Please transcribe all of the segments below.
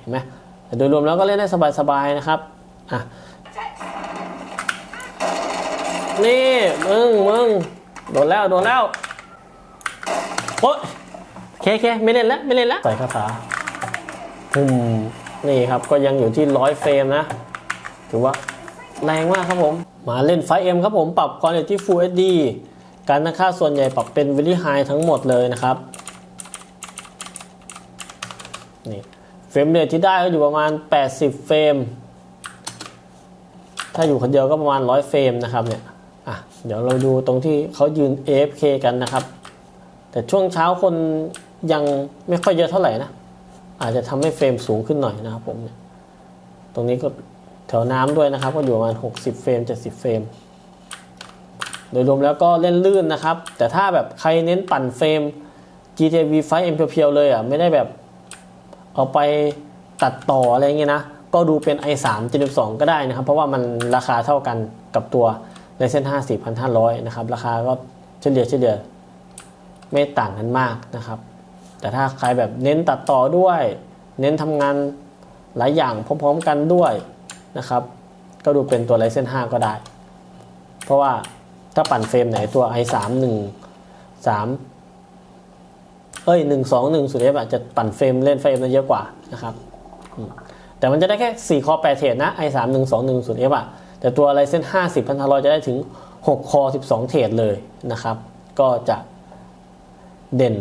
เห็นไหมแต่โดยรวมแล้วก็เล่นได้สบายๆนะครับอะนี่มึงมึงโดนแล้วโดนแล้วโอ๊ยเคเคไม่เล่นแล้วไม่เล่นแล้วใส่คาถาอืมนี่ครับก็ยังอยู่ที่ร้อยเฟรมนะ ถือว่าแรงมากครับผม มาเล่นไฟเอ็มครับผมปรับความละเอียดที่ Full HD การตั้งค่าส่วนใหญ่ปรับเป็น Very High ทั้งหมดเลยนะครับ นี่ เฟรมเรทที่ได้ก็อยู่ประมาณ 80 เฟรม ถ้าอยู่คนเดียวก็ประมาณ 100 เฟรมนะครับเนี่ยอะเดี๋ยวเราดูตรงที่เขายืน AFK กันนะครับ แต่ช่วงเช้าคนยังไม่ค่อยเยอะเท่าไหร่นะ อาจจะทำให้เฟรมสูงขึ้นหน่อยนะครับผมเนี่ยตรงนี้ก็แถวน้ำด้วยนะครับ ก็อยู่ประมาณ 60 เฟรม 70 เฟรม โดยรวมแล้วก็เล่นลื่นนะครับ แต่ถ้าแบบใครเน้นปั่นเฟรม GTA V 5 M เพียวๆเลยอะไม่ได้แบบ เอาไปตัดต่ออะไรเงี้ยนะ ก็ดูเป็น i3 Gen 2ก็ได้นะครับ เพราะว่ามันราคาเท่ากันกับตัว Ryzen 5 4500 นะครับ ราคาก็เฉลี่ยเฉลี่ยไม่ต่างกันมากนะครับ แต่ถ้าใครแบบเน้นตัดต่อด้วย เน้นทำงานหลายอย่างพร้อมๆกันด้วยนะครับ ก็ดูเป็นตัว Ryzen 5 ก็ได้ เพราะว่าถ้าปั่นเฟรมไหนตัว i3 1 3 เอ้ย1 2 1 0 f อะจะปั่นเฟรมเล่นเฟรมได้เยอะกว่านะครับแต่มันจะได้แค่ 4 คอ 8 เทรดนะ i3 1 2 1 0 f อะ แต่ตัว Ryzen 50 1500จะได้ถึง 6 คอ 12 เทรดเลยนะครับ ก็จะเด่น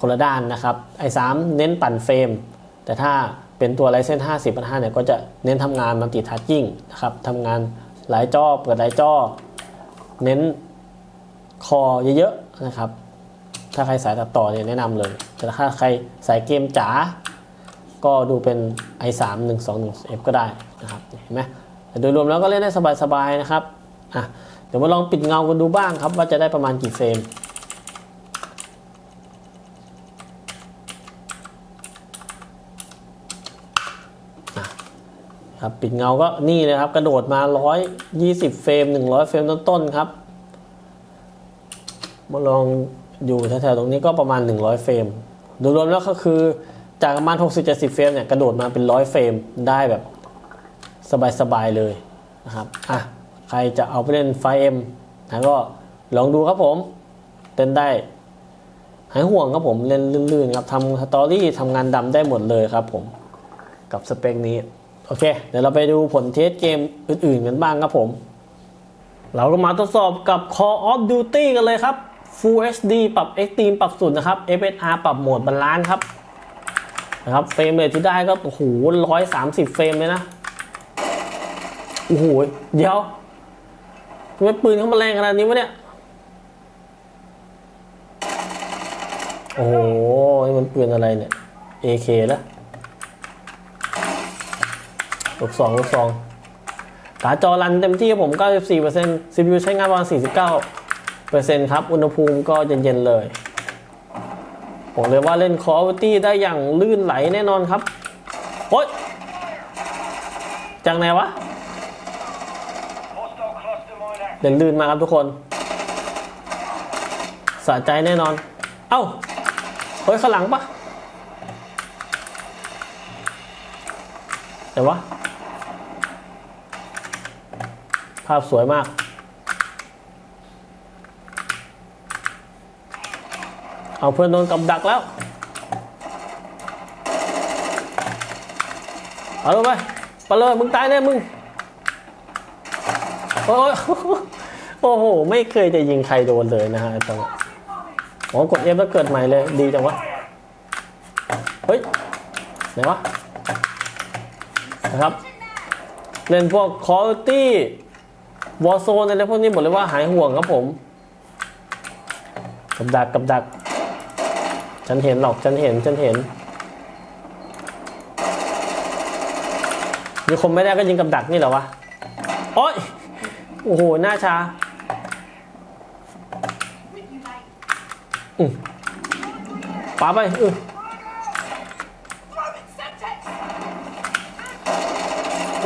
คนละด้านนะครับ i3 เน้นปั่นเฟรม แต่ถ้าเป็นตัว Ryzen 50 1500เนี่ยก็จะเน้นทำงานมัลติทัชจิ้งนะครับทำงานหลายจอเปิดหลายจอ เน้นคอเยอะๆนะครับ ถ้าใครสายตัดต่อเนี่ยแนะนำเลย แต่ถ้าใครสายเกมจ๋าก็ดูเป็น i3 121F ก็ได้นะครับเห็นไหมแต่โดยรวมแล้วก็เล่นได้สบายๆนะครับอะเดี๋ยวมาลองปิดเงากันดูบ้างครับ ว่าจะได้ประมาณกี่เฟรมครับปิดเงาก็นี่เลยครับ กระโดดมา 120 เฟรม 100 เฟรมต้นๆครับ มาลอง อยู่แถวๆตรงนี้ก็ประมาณ 100 เฟรม โดยรวมแล้วก็คือจากประมาณ 60-70 เฟรมเนี่ยกระโดดมาเป็น 100 เฟรมได้แบบสบายๆเลยนะครับอะใครจะเอาไปเล่นไฟเอ็มนะก็ลองดูครับผมเล่นได้หายห่วงครับผมเล่นลื่นๆครับทำสตอรี่ทำงานดำได้หมดเลยครับผมกับสเปคนี้ โอเค เดี๋ยวเราไปดูผลเทสเกมอื่นๆกันบ้างครับผม เราก็มาทดสอบกับ Call of Duty กันเลยครับ Full HD ปรับ Extreme ปรับสุดนะครับ FSR ปรับโหมดบาลานซ์ครับนะครับเฟรมเรทที่ได้ก็โอ้โหร้อยสามสิบเฟรมเลยนะโอ้โหเดี๋ยวทำไมปืนเขามาแรงขนาดนี้วะเนี่ยโอ้โหนี่มันปืนอะไรเนี่ย AK แล้วลูกสองลูกสองการจอรันเต็มที่ครับผม 94% CPU ใช้งานประมาณ49 เปอร์เซ็นต์ครับ อุณหภูมิก็เย็นๆเลยผมเลยว่าเล่น Call of Duty ได้อย่างลื่นไหลแน่นอนครับ โอ๊ยจากไหนวะเดินลื่นมากครับทุกคนสะใจแน่นอน เอ้า เฮ้ยข้างหลังปะแต่วะภาพสวยมาก เอาเพื่อนโดนกับดักแล้ว เอาลงไปไปเลยมึงตายแน่มึง โอ้ยโอ้โห ไม่เคยจะยิงใครโดนเลยนะฮะตรงนี้อ๋อกด F แล้วเกิดใหม่เลย ดีจังวะ เฮ้ย ไหนวะ นะครับ เล่นพวก Call of Duty Warzone อะไรพวกนี้บอกเลยว่าหายห่วงครับผม กับดักกับดัก ฉันเห็นหรอก ฉันเห็น ฉันเห็นยิงคมไม่ได้ก็ยิงกับดักนี่เหรอวะ โอ๊ย โอ้โห หน้าชาอืมปาไปออ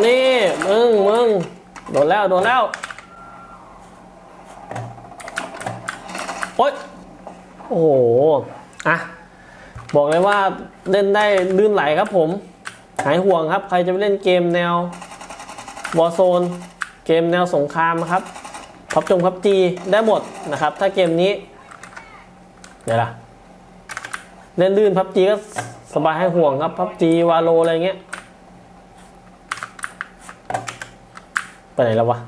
นี่ มึง มึง โดนแล้ว โดนแล้ว โอ๊ย โอ้โห อะบอกเลยว่าเล่นได้ลื่นไหลครับผม หายห่วงครับ ใครจะไปเล่นเกมแนววอ r z โซนเกมแนวสงครามครับพับจงพับจีได้หมดนะครับ ถ้าเกมนี้เดี๋ยวล่ะเล่นลื่นพับจีก็สบายให้ห่วงครับพับจีวาโลอะไรเงี้ยไปไหนแล้ววะ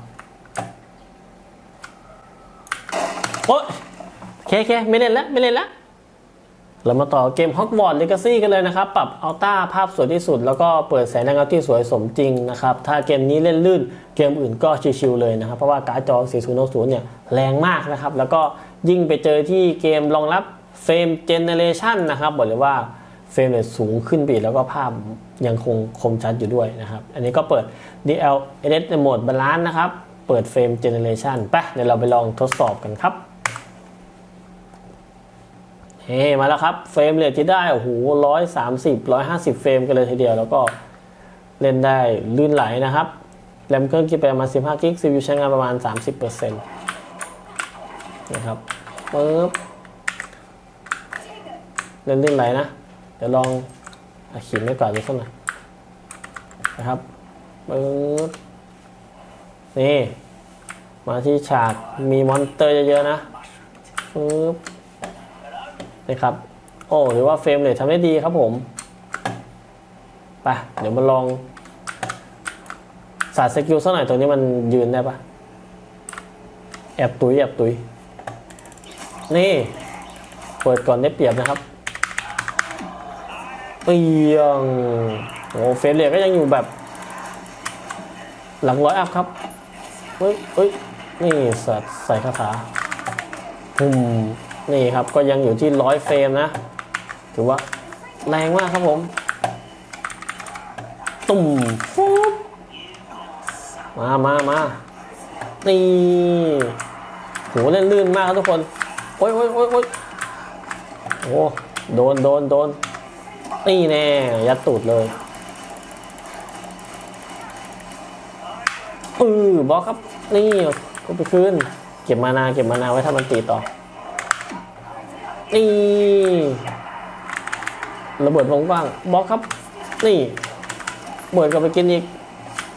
โอ๊ยเคเคไม่เล่นแล้วไม่เล่นแล้ว เรามาต่อเกม Hogwarts Legacy กันเลยนะครับ ปรับอัลต้าภาพสวยที่สุด แล้วก็เปิดแสงแรงเงาที่สวยสมจริงนะครับ ถ้าเกมนี้เล่นลื่นเกมอื่นก็ชิวๆเลยนะครับ เพราะว่าการ์ดจอ 4060 เนี่ยแรงมากนะครับ แล้วก็ยิ่งไปเจอที่เกมรองรับเฟรมเจเนเรชันนะครับบอกเลยว่าเฟรมเรทสูงขึ้นไปอีกแล้วก็ภาพยังคงคมชัดอยู่ด้วยนะครับ อันนี้ก็เปิด DLSS ในโหมดบาลานซ์นะครับ เปิดเฟรมเจเนเรชันไปเดี๋ยวเราไปลองทดสอบกันครับ เฮ้มาแล้วครับเฟรมเรทที่ได้โอ้โหร้อยสามสิบร้อยห้าสิบเฟรมกันเลยทีเดียว แล้วก็เล่นได้ลื่นไหลนะครับแรมเครื่องคิดไปประมาณสิบห้ากิกซีพีใช้งานประมาณสามสิบเปอร์เซ็นต์นะครับปึ๊บเล่นลื่นไหลนะ เดี๋ยวลองอขีดไม่กวาดดูสักหน่อยนะครับปึ๊บนี่ มาที่ฉากมีมอนเตอร์เยอะๆนะปึ๊บ นะครับ โอ้ถือว่าเฟรมเรททำได้ดีครับผมไปเดี๋ยวมาลองสาดสกิลสักหน่อยตรงนี้มันยืนได้ปะแอบตุยแอบตุยนี่ เปิดก่อนได้เปรียบนะครับเปียงโอ้เฟรมเรทก็ยังอยู่แบบ หลังร้อยอัพครับเฮ้ยเฮ้ยนี่สัตว์ใส่คาถาอืม นี่ครับก็ยังอยู่ที่ร้อยเฟรมนะ ถือว่าแรงมากครับผม ตุ่มฟุ๊บมามามานี่โหเล่นลื่นมากครับทุกคน โอ้ยโอ้ยโอ้ยโอ้ยโอ้โดนโดนโดนนี่แน่ ยัดตูดเลยอือบล็อกครับ นี่ก็ไปคืน เก็บมานา เก็บมานาไว้ถ้ามันตีต่อ นี่ระเบิดวงกว้างบล็อกครับ นี่เบิดกลับไปกินอีก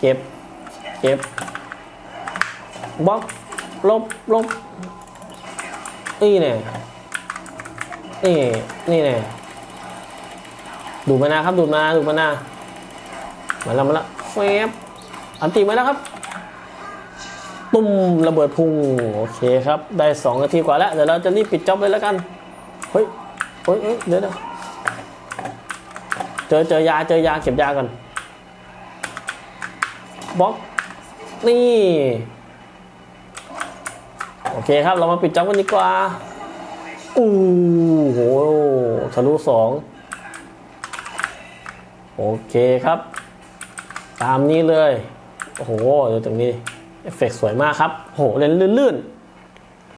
เก็บ เก็บบล็อกลบลบนี่แน่นี่นี่แน่ดูมานาครับดูมาดูมานามาแล้วมาแล้วแฟบอันตีมาแล้วครับ ตุ้มระเบิดพุงโอเคครับ ได้สองนาทีกว่าแล้ว เดี๋ยวเราจะรีบปิดจ็อบเลยแล้วกัน เฮ้ยเฮ้ยเดี๋ยวเดี๋ยวเจอเจอยาเจอยาเก็บยาก่อนบล็อกนี่ โอเคครับเรามาปิดจ็อบกันดีกว่าอู้โหทะลุสองโอเคครับ ตามนี้เลย โอ้โหเดี๋ยวตรงนี้ เอฟเฟกต์สวยมากครับโอ้โหเล่นลื่นๆ